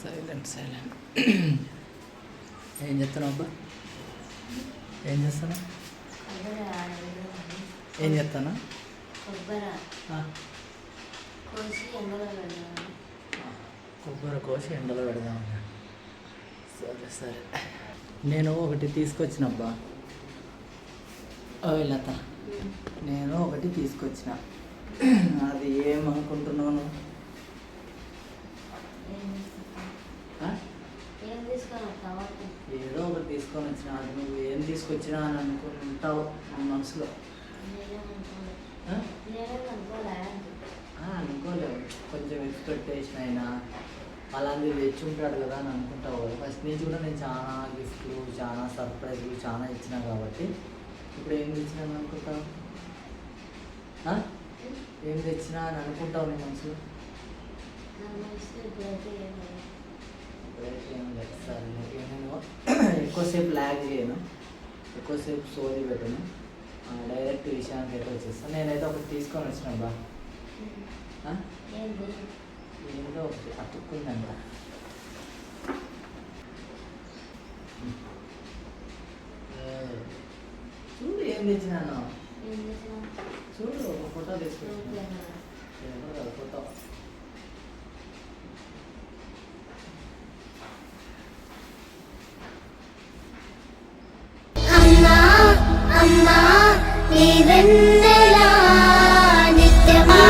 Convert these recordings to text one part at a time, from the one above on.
Silent silent ఏం చేస్తున్నావు అబ్బా ఏం చేస్తాను ఏం చేస్తాను కొబ్బరి కోసి ఎండలో పెడదాం కొబ్బరి కోసి ఎండలో పెడదామన్నా సరే సరే నేను ఒకటి తీసుకొచ్చినబ్బా ఓ లత నేను ఒకటి తీసుకొచ్చిన అది ఏమనుకుంటున్నాను ఏం తీసుకుంటాం? ఆ? ఏం తీసుకొని వస్తావు ఏదో ఒకటి తీసుకొని వచ్చిన అది నువ్వు ఏం తీసుకొచ్చినా అని అనుకుంటావు నీ మనసులో? అనుకోలేవు కొంచెం ఎక్స్పెక్టేషన్ అయినా అలాంటివి తెచ్చి ఉంటాడు కదా అని అనుకుంటావు. ఫస్ట్ నుంచి కూడా నేను చాలా గిఫ్ట్లు చాలా సర్ప్రైజ్లు చాలా ఇచ్చినా కాబట్టి. ఇప్పుడు ఏం తెచ్చినాను అనుకుంటావు? ఏం తెచ్చినా అని అనుకుంటావు నీ మనసులో? నేను ఎక్కువసేపు ల్యాగ్ చేయను. ఎక్కువసేపు సోది పెట్టను. డైరెక్ట్ విషయానికి అయితే వచ్చేస్తాను నేనైతే ఒకటి తీసుకొని వచ్చిన బా? ఏంది ఒకటి అతుక్కుందంట చూడు ఏం తెచ్చినాను. చూడు ఒక ఫోటో తీసుకున్నాను ఫోటో. వెన్నెలా నిత్యమా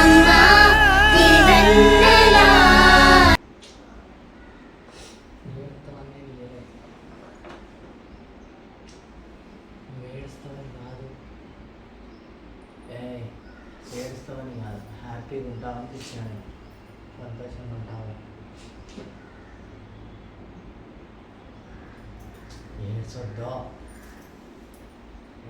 అమ్మా నీ వెన్నెలా ఏడుస్తావని కాదు హ్యాపీగా ఉంటావని సంతోషంగా ఉంటావు ఏడ్చొద్దు అంటున్నా ఏ, వద్దు పడేసా ఊరికే ఏడ్చొద్దంట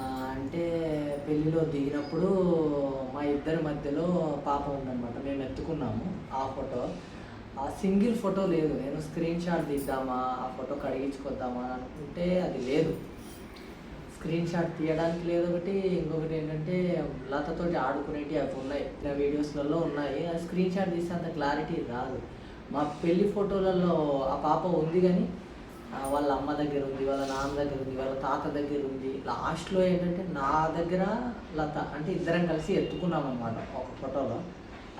అంటే పెళ్ళిలో దిగినప్పుడు మా ఇద్దరి మధ్యలో పాప ఉందన్నమాట. మేము ఎత్తుకున్నాము ఆ ఫోటో. ఆ సింగిల్ ఫోటో లేదు. నేను స్క్రీన్ షాట్ తీద్దామా ఆ ఫోటో కడిగించుకొద్దామా అనుకుంటే అది లేదు. స్క్రీన్ షాట్ తీయడానికి లేదు ఒకటి ఇంకొకటి ఏంటంటే లతతోటి ఆడుకునేవి అవి ఉన్నాయి. నా వీడియోస్లలో ఉన్నాయి. ఆ స్క్రీన్ షాట్ తీస్తే అంత క్లారిటీ రాదు. మా పెళ్ళి ఫోటోలలో ఆ పాప ఉంది కానీ వాళ్ళ అమ్మ దగ్గర ఉంది వాళ్ళ నాన్న దగ్గర ఉంది వాళ్ళ తాత దగ్గర ఉంది. లాస్ట్లో ఏంటంటే నా దగ్గర లత అంటే ఇద్దరం కలిసి ఎత్తుకున్నాం అనమాట ఒక ఫోటోలో.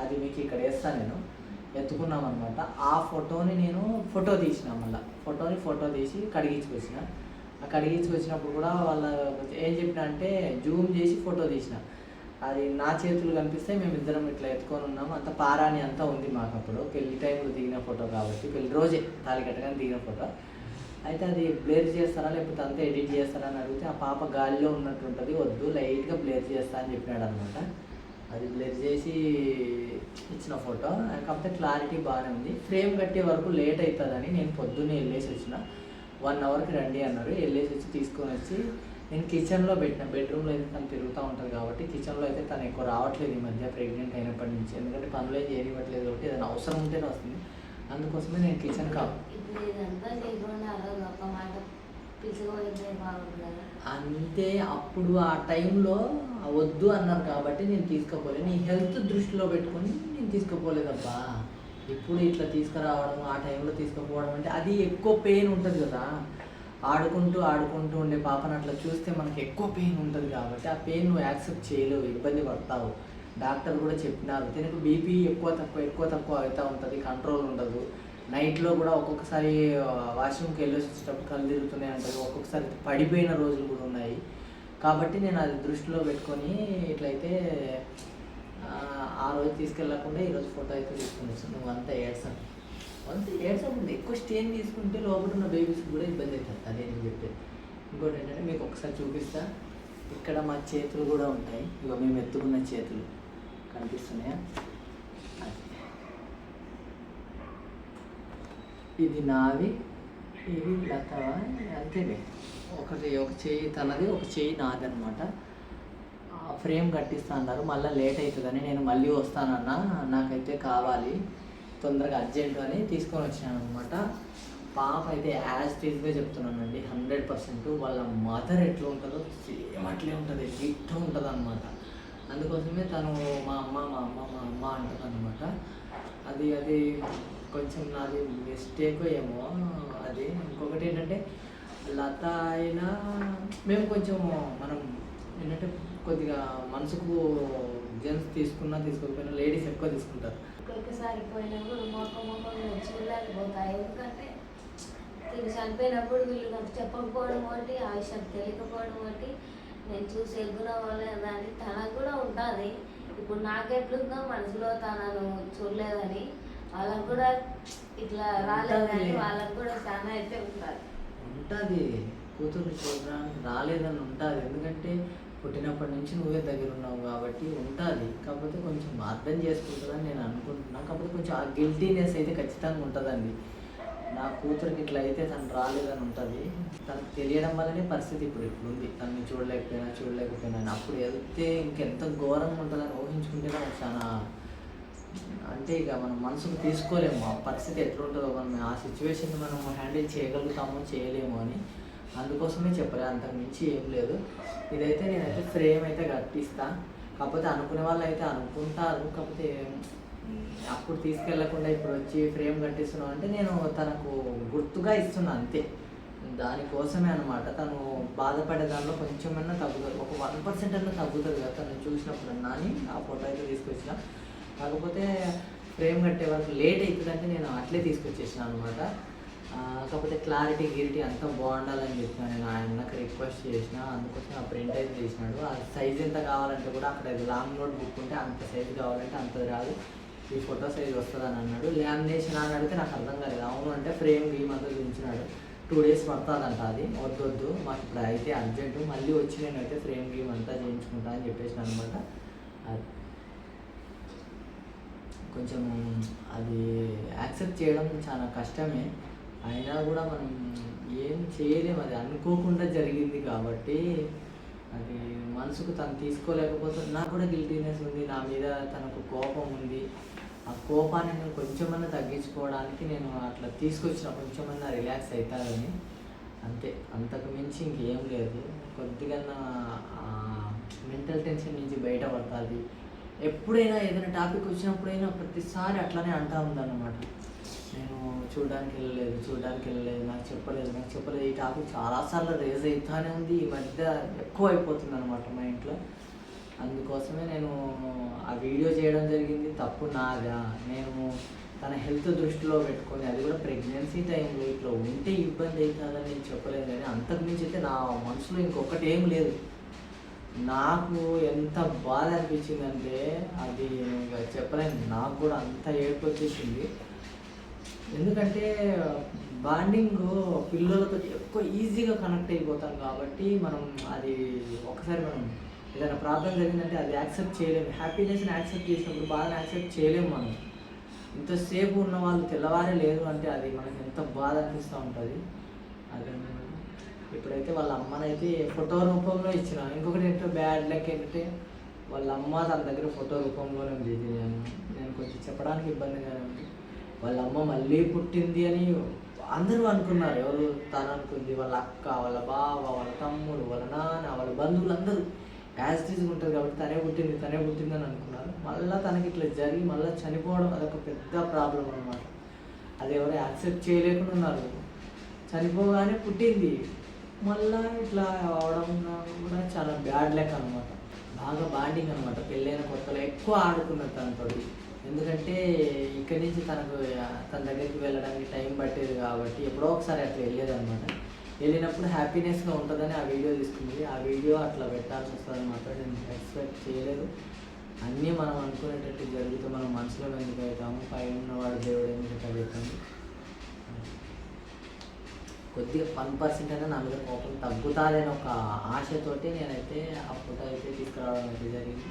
అది మీకు ఇక్కడ వేస్తాను నేను. ఎత్తుకున్నాం అనమాట ఆ ఫోటోని నేను ఫోటో తీసిన మళ్ళీ. ఫోటోని ఫోటో తీసి కడిగించుకొచ్చిన. ఆ కడిగించుకొచ్చినప్పుడు కూడా వాళ్ళ ఏం చెప్పిన అంటే జూమ్ చేసి ఫోటో తీసిన. అది నా చేతులు కనిపిస్తే మేము ఇద్దరం ఇట్లా ఎత్తుకొని ఉన్నాము. అంత పారాని అంతా ఉంది మాకు అప్పుడు. పెళ్ళి టైంలో దిగిన ఫోటో కాబట్టి పెళ్ళి రోజే తాళి కట్టగానే దిగిన ఫోటో. అయితే అది బ్లేర్ చేస్తారా లేకపోతే అంతా ఎడిట్ చేస్తారా అని అడిగితే ఆ పాప గాలిలో ఉన్నట్టు ఉంటుంది వద్దు లైట్గా బ్లేర్ చేస్తా అని చెప్పినాడు అనమాట అది బ్లేర్ చేసి ఇచ్చిన ఫోటో కాకపోతే క్లారిటీ బాగానే ఉంది. ఫ్రేమ్ కట్టే వరకు లేట్ అవుతుందని నేను పొద్దున్నే వెళ్ళేసి వచ్చిన. వన్ అవర్కి రండి అన్నారు. వెళ్ళేసి వచ్చి తీసుకొని వచ్చి నేను కిచెన్లో పెట్టిన. బెడ్రూమ్లో అయితే తను తిరుగుతూ ఉంటుంది కాబట్టి కిచెన్లో అయితే తను ఎక్కువ రావట్లేదు ఈ మధ్య ప్రెగ్నెంట్ అయినప్పటి నుంచి. ఎందుకంటే పనులు ఏం చేయనివ్వట్లేదు కాబట్టి ఏదైనా అవసరం ఉంటేనే వస్తుంది. అందుకోసమే నేను కిచెన్ కా ఇప్పుడు ఇదంతా లేకుండా అలా ఒక మాట పిలుచుకోవడం బాగుంది కదా. అంతే అప్పుడు ఆ టైంలో వద్దు అన్నారు కాబట్టి నేను తీసుకుపోలేదు నీ హెల్త్ దృష్టిలో పెట్టుకొని నేను తీసుకుపోలేదబ్బా. ఇప్పుడు ఇట్లా తీసుకురావడం ఆ టైంలో తీసుకుపోవడం అంటే అది ఎక్కువ పెయిన్ ఉంటుంది కదా. ఆడుకుంటూ ఆడుకుంటూ ఉండే పాపను అట్లా చూస్తే మనకి ఎక్కువ పెయిన్ ఉంటుంది కాబట్టి ఆ పెయిన్ నువ్వు యాక్సెప్ట్ చేయలేవు ఇబ్బంది పడతావు. డాక్టర్ కూడా చెప్పినారు దీనికి బీపీ ఎక్కువ తక్కువ ఎక్కువ తక్కువ అవుతూ ఉంటుంది కంట్రోల్ ఉండదు. నైట్లో కూడా ఒక్కొక్కసారి వాష్రూమ్కి వెళ్ళేసి వచ్చేటప్పుడు కళ్ళు తిరుగుతున్నాయి అంటారు. ఒక్కొక్కసారి పడిపోయిన రోజులు కూడా ఉన్నాయి. కాబట్టి నేను అది దృష్టిలో పెట్టుకొని ఇట్లయితే ఆ, రోజు తీసుకెళ్ళకుండా ఈరోజు ఫోటో అయితే తీసుకుని నువ్వు అంతా ఏడ్సాను అంతా ఏడ్సకుండా ఎక్కువ స్టేన్ తీసుకుంటే లోపల ఉన్న బేబీస్ కూడా ఇబ్బంది అవుతుంది అదే నేను చెప్పేది. ఇంకోటి ఏంటంటే మీకు ఒకసారి చూపిస్తా. ఇక్కడ మా చేతులు కూడా ఉంటాయి. ఇక మేము ఎత్తుకున్న చేతులు. కనిపిస్తున్నాయా? ఇది నాది ఇది లతవా అంతేలే. ఒకటి ఒక చెయ్యి తనది ఒక చెయ్యి నాది అనమాట ఫ్రేమ్ కట్టిస్తా అన్నారు మళ్ళీ లేట్ అవుతుందని నేను మళ్ళీ వస్తానన్నా నాకైతే కావాలి తొందరగా అర్జెంట్ అని తీసుకొని వచ్చినాను అనమాట పాప అయితే యాజ్ టీజ్గా చెప్తున్నానండి హండ్రెడ్ పర్సెంట్ వాళ్ళ మదర్ ఎట్లా ఉంటుందో సేమ్ అట్లే ఉంటుంది గిట్ట ఉంటుంది అనమాట అందుకోసమే తను మా అమ్మ మా అమ్మ మా అమ్మ అంటుంది అనమాట అది అది కొంచెం నాది మిస్టేక్ ఏమో. అది ఇంకొకటి ఏంటంటే లత అయినా మేము కొంచెం మనం ఏంటంటే కొద్దిగా మనసుకు జెంట్స్ తీసుకున్నా తీసుకోకపోయినా లేడీస్ ఎక్కువ తీసుకుంటారు. ఒక్కొక్కసారి పోయినప్పుడు మొక్క మొక్క పోతాయి. ఎందుకంటే తిరిగి చనిపోయినప్పుడు వీళ్ళు నాకు చెప్పకపోవడం ఒకటి ఆ విషయం తెలియకపోవడం ఒకటి. నేను చూసి వాళ్ళని తనకు కూడా ఉంటుంది. ఇప్పుడు నాకెట్లుందో మనసులో తనను చూడలేదని వాళ్ళకు కూడా ఇట్లా రాలేదని. వాళ్ళకు కూడా చాలా అయితే ఉంటుంది. ఉంటుంది. కూతురు చూడడానికి రాలేదని ఉంటుంది. ఎందుకంటే పుట్టినప్పటి నుంచి నువ్వే దగ్గర ఉన్నావు కాబట్టి ఉంటుంది. కాకపోతే కొంచెం అర్థం చేసుకుంటుందని నేను అనుకుంటున్నా. కాకపోతే కొంచెం ఆ గిల్టీనెస్ అయితే ఖచ్చితంగా ఉంటుందండి. నా కూతురికి ఇట్లా అయితే తను రాలేదని ఉంటుంది. తనకు తెలియడం వల్లనే పరిస్థితి ఇప్పుడు ఇప్పుడు ఉంది తనని చూడలేకపోయినా చూడలేకపోయినా అప్పుడు వెళ్తే ఇంకెంత ఘోరంగా ఉంటుందని ఊహించుకుంటే నాకు చాలా అంటే ఇక మనం మనసుకు తీసుకోలేము. ఆ పరిస్థితి ఎట్లుంటుందో మనం ఆ సిచ్యువేషన్ మనం హ్యాండిల్ చేయగలుగుతామో చేయలేము అని అందుకోసమే చెప్పలే. అంతకు మించి ఏం లేదు. ఇదైతే నేనైతే ఫ్రేమ్ అయితే కట్టిస్తా. కాకపోతే అనుకునే వాళ్ళు అయితే అనుకుంటారు. కాకపోతే అప్పుడు తీసుకెళ్ళకుండా ఇప్పుడు వచ్చి ఫ్రేమ్ కట్టిస్తున్నావు అంటే నేను తనకు గుర్తుగా ఇస్తున్నా అంతే. దానికోసమే అనమాట తను బాధపడే దానిలో కొంచెమన్నా తగ్గుతుంది. ఒక వన్ పర్సెంట్ అన్నా తగ్గుతుంది కదా తను చూసినప్పుడు. అని ఆ ఫోటో అయితే తీసుకొచ్చిన. కాకపోతే ఫ్రేమ్ కట్టే వరకు లేట్ అవుతుందంటే నేను అట్లే తీసుకొచ్చేసిన అనమాట కాకపోతే క్లారిటీ గిరిటీ అంతా బాగుండాలని చెప్పిన. నేను ఆయన నాకు రిక్వెస్ట్ చేసిన. అందుకోసం ఆ ప్రింట్ అయితే చేసినాడు ఆ సైజ్ ఎంత కావాలంటే కూడా అక్కడ లాంగ్ నోట్ బుక్ ఉంటే అంత సైజ్ కావాలంటే అంత రాదు. ఈ ఫోటో సైజ్ వస్తుందని అన్నాడు. లామినేషన్ అని అడిగితే నాకు అర్థం కాలేదు. అవును అంటే ఫ్రేమ్ గీమంతా చూపించినాడు. టూ డేస్ పడుతుందంట అది. వద్దు వద్దు మాకు ఇప్పుడు అయితే అర్జెంటు మళ్ళీ వచ్చి నేనైతే ఫ్రేమ్ గేమ్ అంతా చేయించుకుంటా అని చెప్పేసిన అనమాట అది కొంచెం అది యాక్సెప్ట్ చేయడం చాలా కష్టమే. అయినా కూడా మనం ఏం చేయలేము అది. అనుకోకుండా జరిగింది కాబట్టి అది మనసుకు తను తీసుకోలేకపోతే నాకు కూడా గిల్టీనెస్ ఉంది నా మీద తనకు కోపం ఉంది. ఆ కోపాన్ని నేను కొంచెమన్నా తగ్గించుకోవడానికి నేను అట్లా తీసుకొచ్చిన కొంచెమన్నా రిలాక్స్ అవుతానని. అంతే అంతకు మించి ఇంకేం లేదు. కొద్దిగా మెంటల్ టెన్షన్ నుంచి బయటపడుతుంది. ఎప్పుడైనా ఏదైనా టాపిక్ వచ్చినప్పుడైనా ప్రతిసారి అట్లానే అంటా ఉందన్నమాట. చూడడానికి వెళ్ళలేదు చూడడానికి వెళ్ళలేదు నాకు చెప్పలేదు నాకు చెప్పలేదు. ఈ టాపిక్ చాలాసార్లు రేజ్ అవుతానే ఉంది. ఈ మధ్య ఎక్కువ అయిపోతుంది అనమాట మా ఇంట్లో. అందుకోసమే నేను ఆ వీడియో చేయడం జరిగింది. తప్పు నాగా నేను తన హెల్త్ దృష్టిలో పెట్టుకొని అది కూడా ప్రెగ్నెన్సీ టైంలో ఇట్లా ఉంటే ఇబ్బంది అవుతుందని నేను చెప్పలేదు కానీ అంతకుమించి అయితే నా మనసులో ఇంకొకటి ఏం లేదు. నాకు ఎంత బాధ అనిపించిందంటే అది ఇంకా చెప్పలేను. నాకు కూడా అంత ఏడుపు వచ్చేసింది. ఎందుకంటే బాండింగ్ పిల్లలతో ఎక్కువ ఈజీగా కనెక్ట్ అయిపోతాం కాబట్టి మనం అది ఒకసారి మనం ఏదైనా ప్రాబ్లం జరిగిందంటే అది యాక్సెప్ట్ చేయలేము. హ్యాపీనెస్ని యాక్సెప్ట్ చేసినప్పుడు బాధను యాక్సెప్ట్ చేయలేము మనం. ఇంతసేపు ఉన్న వాళ్ళు తెల్లవారే లేదు అంటే అది మనకి ఎంత బాధ అనిపిస్తూ ఉంటుంది. అదే ఇప్పుడైతే వాళ్ళ అమ్మనైతే ఫోటో రూపంలో ఇచ్చిన. ఇంకొకటి ఏంటో బ్యాడ్ లెక్క ఏంటంటే వాళ్ళ అమ్మ తన దగ్గర ఫోటో రూపంలోనే ఉంది. నేను నేను కొంచెం చెప్పడానికి ఇబ్బందిగానే ఉంది. వాళ్ళ అమ్మ మళ్ళీ పుట్టింది అని అందరూ అనుకున్నారు. ఎవరు తను అనుకుంది? వాళ్ళ అక్క వాళ్ళ బావ వాళ్ళ తమ్ముడు వాళ్ళ నాన్న వాళ్ళ బంధువులు అందరూ యాజ్ టీజ్ ఉంటుంది కాబట్టి తనే పుట్టింది తనే పుట్టింది అని అనుకున్నారు. మళ్ళీ తనకి ఇట్లా జరిగి మళ్ళీ చనిపోవడం అదొక పెద్ద ప్రాబ్లం అనమాట అది ఎవరు యాక్సెప్ట్ చేయలేకుండా ఉన్నారు. చనిపోగానే పుట్టింది. మళ్ళా ఇట్లా అవడం కూడా చాలా బ్యాడ్ లెక్క అనమాట బాగా బాండింగ్ అనమాట పెళ్ళైన కొత్తలో ఎక్కువ ఆడుకున్నది తనతోటి. ఎందుకంటే ఇక్కడి నుంచి తనకు తన దగ్గరికి వెళ్ళడానికి టైం పట్టేది కాబట్టి ఎప్పుడో ఒకసారి అట్లా వెళ్ళేదన్నమాట. వెళ్ళినప్పుడు హ్యాపీనెస్గా ఉంటుందని ఆ వీడియో తీసుకుంది. ఆ వీడియో అట్లా పెట్టాల్సి వస్తుంది మాత్రం నేను ఎక్స్పెక్ట్ చేయలేదు. అన్నీ మనం అనుకునేటట్టు జరిగితే మనం మనసులో ఎందుకు అవుతాము? పై ఉన్నవాడు దేవుడు ఎందుకు ఇట్లా కొద్దిగా వన్ పర్సెంట్ అయినా నా మీద కోపం తగ్గుతాదని ఒక ఆశతోటి నేనైతే ఆ ఫోటో అయితే తీసుకురావడం అయితే జరిగింది.